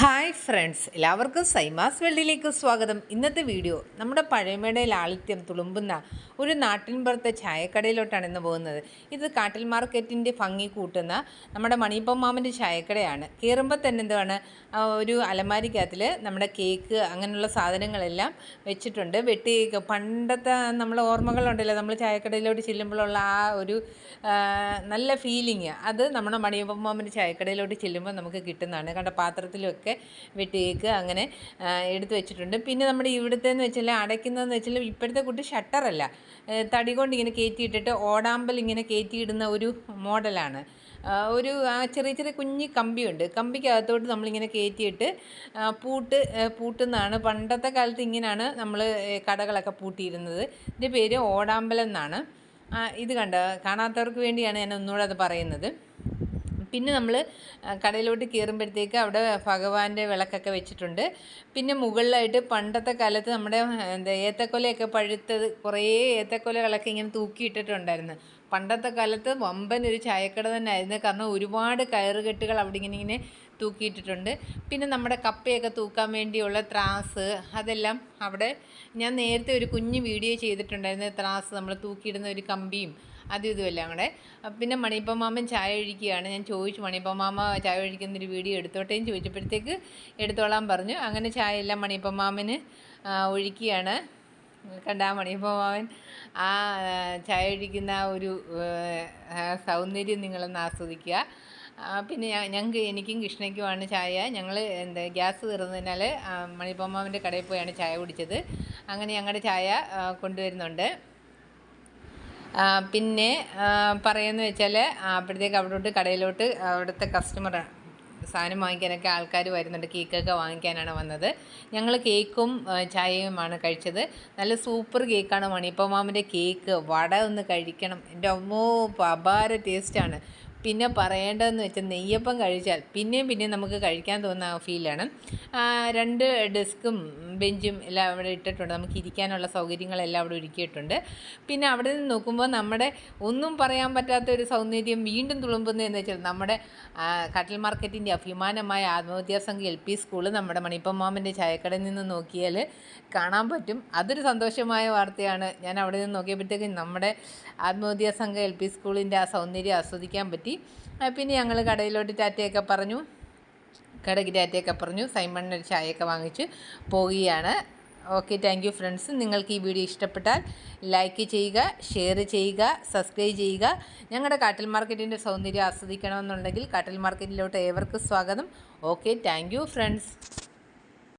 Hi friends എല്ലാവർക്കും സൈമാസ് വെള്ളിയിലേക്ക് സ്വാഗതം. ഇന്നത്തെ വീഡിയോ നമ്മുടെ പഴമയുടെ ലാളിത്യം തുളുമ്പുന്ന ഒരു നാട്ടിൻപുറത്തെ ചായക്കടയിലോട്ടാണ് ഇന്ന് പോകുന്നത്. ഇത് കാട്ടിൽ മാർക്കറ്റിന്റെ ഭംഗി കൂട്ടുന്ന നമ്മുടെ മണിയപ്പമാമന്റെ ചായക്കടയാണ്. കയറുമ്പോൾ തന്നെ എന്താണ് ഒരു അലമാരിക്കകത്തിൽ നമ്മുടെ കേക്ക് അങ്ങനെയുള്ള സാധനങ്ങളെല്ലാം വെച്ചിട്ടുണ്ട്. വെട്ടി കേക്ക് പണ്ടത്തെ നമ്മളെ ഓർമ്മകളുണ്ടല്ലോ നമ്മൾ ചായക്കടയിലോട്ട് ചെല്ലുമ്പോഴുള്ള ആ ഒരു നല്ല ഫീലിംഗ് അത് നമ്മുടെ മണിയപ്പമാമന്റെ ചായക്കടയിലോട്ട് ചെല്ലുമ്പോൾ നമുക്ക് കിട്ടുന്നതാണ്. കണ്ട പാത്രത്തിലൊക്കെ വെട്ടി കേക്ക് അങ്ങനെ എടുത്തു വെച്ചിട്ടുണ്ട്. പിന്നെ നമ്മുടെ ഇവിടുത്തെ എന്ന് വെച്ചാൽ അടയ്ക്കുന്നതെന്ന് വെച്ചാൽ ഇപ്പോഴത്തെ കുട്ടി ഷട്ടറല്ല. തടി കൊണ്ട് ഇങ്ങനെ കയറ്റിയിട്ടിട്ട് ഓടാമ്പൽ ഇങ്ങനെ കയറ്റിയിടുന്ന ഒരു മോഡലാണ്. ഒരു ആ ചെറിയ ചെറിയ കുഞ്ഞ് കമ്പിയുണ്ട്. കമ്പിക്കകത്തോട്ട് നമ്മളിങ്ങനെ കയറ്റിയിട്ട് പൂട്ട് പൂട്ടുന്നതാണ് പണ്ടത്തെ കാലത്ത് ഇങ്ങനെയാണ് നമ്മൾ കടകളൊക്കെ പൂട്ടിയിരുന്നത്. ഇതിന്റെ പേര് ഓടാമ്പലം എന്നാണ് ഇത് കണ്ട? കാണാത്തവർക്ക് വേണ്ടിയാണ് ഞാൻ ഒന്നുകൂടെ അത് പറയുന്നത്. പിന്നെ നമ്മൾ കടയിലോട്ട് കയറുമ്പോഴത്തേക്ക് അവിടെ ഭഗവാന്റെ വിളക്കൊക്കെ വെച്ചിട്ടുണ്ട്. പിന്നെ മുകളിലായിട്ട് പണ്ടത്തെ കാലത്ത് നമ്മുടെ എന്താ ഏത്തക്കൊലയൊക്കെ പഴുത്തത് കുറേ ഏത്തക്കൊലകളൊക്കെ ഇങ്ങനെ തൂക്കിയിട്ടിട്ടുണ്ടായിരുന്നു. പണ്ടത്തെ കാലത്ത് വമ്പൻ ഒരു ചായക്കട തന്നെ ആയിരുന്നു കാരണം ഒരുപാട് കയറുകെട്ടുകൾ അവിടെ ഇങ്ങനെ ഇങ്ങനെ തൂക്കിയിട്ടിട്ടുണ്ട്. പിന്നെ നമ്മുടെ കപ്പയൊക്കെ തൂക്കാൻ വേണ്ടിയുള്ള ത്രാസ് അതെല്ലാം അവിടെ ഞാൻ നേരത്തെ ഒരു കുഞ്ഞ് വീഡിയോ ചെയ്തിട്ടുണ്ടായിരുന്നു ത്രാസ്. നമ്മൾ തൂക്കിയിടുന്ന ഒരു കമ്പിയും അതും ഇതുമെല്ലാം കൂടെ പിന്നെ മണിയപ്പ മാമൻ ചായ ഒഴിക്കുകയാണ്. ഞാൻ ചോദിച്ചു മണിയപ്പ മാമ ചായ ഒഴിക്കുന്നൊരു വീഡിയോ എടുത്തോട്ടേന്ന് ചോദിച്ചപ്പോഴത്തേക്ക് എടുത്തോളാൻ പറഞ്ഞു. അങ്ങനെ ചായ എല്ലാം മണിയപ്പ മാമന് ഒഴിക്കുകയാണ്. കണ്ട മണിയപ്പ മാമൻ ആ ചായ ഒഴിക്കുന്ന ഒരു സൗന്ദര്യം നിങ്ങളൊന്ന് ആസ്വദിക്കുക. പിന്നെ ഞങ്ങൾക്ക് എനിക്കും കൃഷ്ണയ്ക്കുമാണ് ചായ. ഞങ്ങൾ എന്താ ഗ്യാസ് തീർന്നതിനാൽ മണിപ്പമ്മാവിന്റെ കടയിൽ പോയാണ് ചായ കുടിച്ചത്. അങ്ങനെ ഞങ്ങളുടെ ചായ കൊണ്ടുവരുന്നുണ്ട്. പിന്നെ പറയുന്നത് വെച്ചാൽ അപ്പോഴത്തേക്ക് അവിടോട്ട് കടയിലോട്ട് അവിടുത്തെ കസ്റ്റമർ സാധനം വാങ്ങിക്കാനൊക്കെ ആൾക്കാർ വരുന്നുണ്ട്. കേക്കൊക്കെ വാങ്ങിക്കാനാണ് വന്നത്. ഞങ്ങൾ കേക്കും ചായയുമാണ് കഴിച്ചത്. നല്ല സൂപ്പർ കേക്കാണ് മണിയപ്പമാമിന്റെ കേക്ക്. വട ഒന്ന് കഴിക്കണം. എന്റെ അമ്മോ അപാര ടേസ്റ്റാണ് പിന്നെ പറയേണ്ടതെന്ന് വെച്ചാൽ നെയ്യപ്പം കഴിച്ചാൽ പിന്നെയും പിന്നെയും നമുക്ക് കഴിക്കാൻ തോന്നുന്ന ഫീലാണ്. രണ്ട് ഡെസ്കും ബെഞ്ചും എല്ലാം അവിടെ ഇട്ടിട്ടുണ്ട്. നമുക്ക് ഇരിക്കാനുള്ള സൗകര്യങ്ങളെല്ലാം അവിടെ ഒരുക്കിയിട്ടുണ്ട്. പിന്നെ അവിടെ നിന്ന് നോക്കുമ്പോൾ നമ്മുടെ ഒന്നും പറയാൻ പറ്റാത്ത ഒരു സൗന്ദര്യം വീണ്ടും തുളുമ്പുന്നതെന്ന് വെച്ചാൽ നമ്മുടെ കട്ടൽ മാർക്കറ്റിന്റെ അഭിമാനമായ ആത്മവിദ്യാസംഘ എൽ പി സ്കൂൾ നമ്മുടെ മണിപ്പം മാമന്റെ ചായക്കടയിൽ നിന്ന് നോക്കിയാൽ കാണാൻ പറ്റും. അതൊരു സന്തോഷമായ വാർത്തയാണ്. ഞാൻ അവിടെ നിന്ന് നോക്കിയപ്പോഴത്തേക്കും നമ്മുടെ ആത്മവിദ്യാസംഘ എൽ പി സ്കൂളിന്റെ ആ സൗന്ദര്യം ആസ്വദിക്കാൻ പറ്റി. ആ, പിന്നെ ഞങ്ങൾ കടയിലോട്ട് ടാറ്റയൊക്കെ പറഞ്ഞു. കടയ്ക്ക് ടാറ്റയൊക്കെ പറഞ്ഞു. സൈമണിന് ഒരു ചായയൊക്കെ വാങ്ങിച്ച് പോവുകയാണ്. Okay thank you friends. നിങ്ങൾക്ക് ഈ വീഡിയോ ഇഷ്ടപ്പെട്ടാൽ ലൈക്ക് ചെയ്യുക ഷെയർ ചെയ്യുക സബ്സ്ക്രൈബ് ചെയ്യുക. ഞങ്ങളുടെ കാട്ടിൽ മാർക്കറ്റിന്റെ സൗന്ദര്യം ആസ്വദിക്കണമെന്നുണ്ടെങ്കിൽ കാട്ടിൽ മാർക്കറ്റിലോട്ട് ഏവർക്കും സ്വാഗതം. Okay thank friends.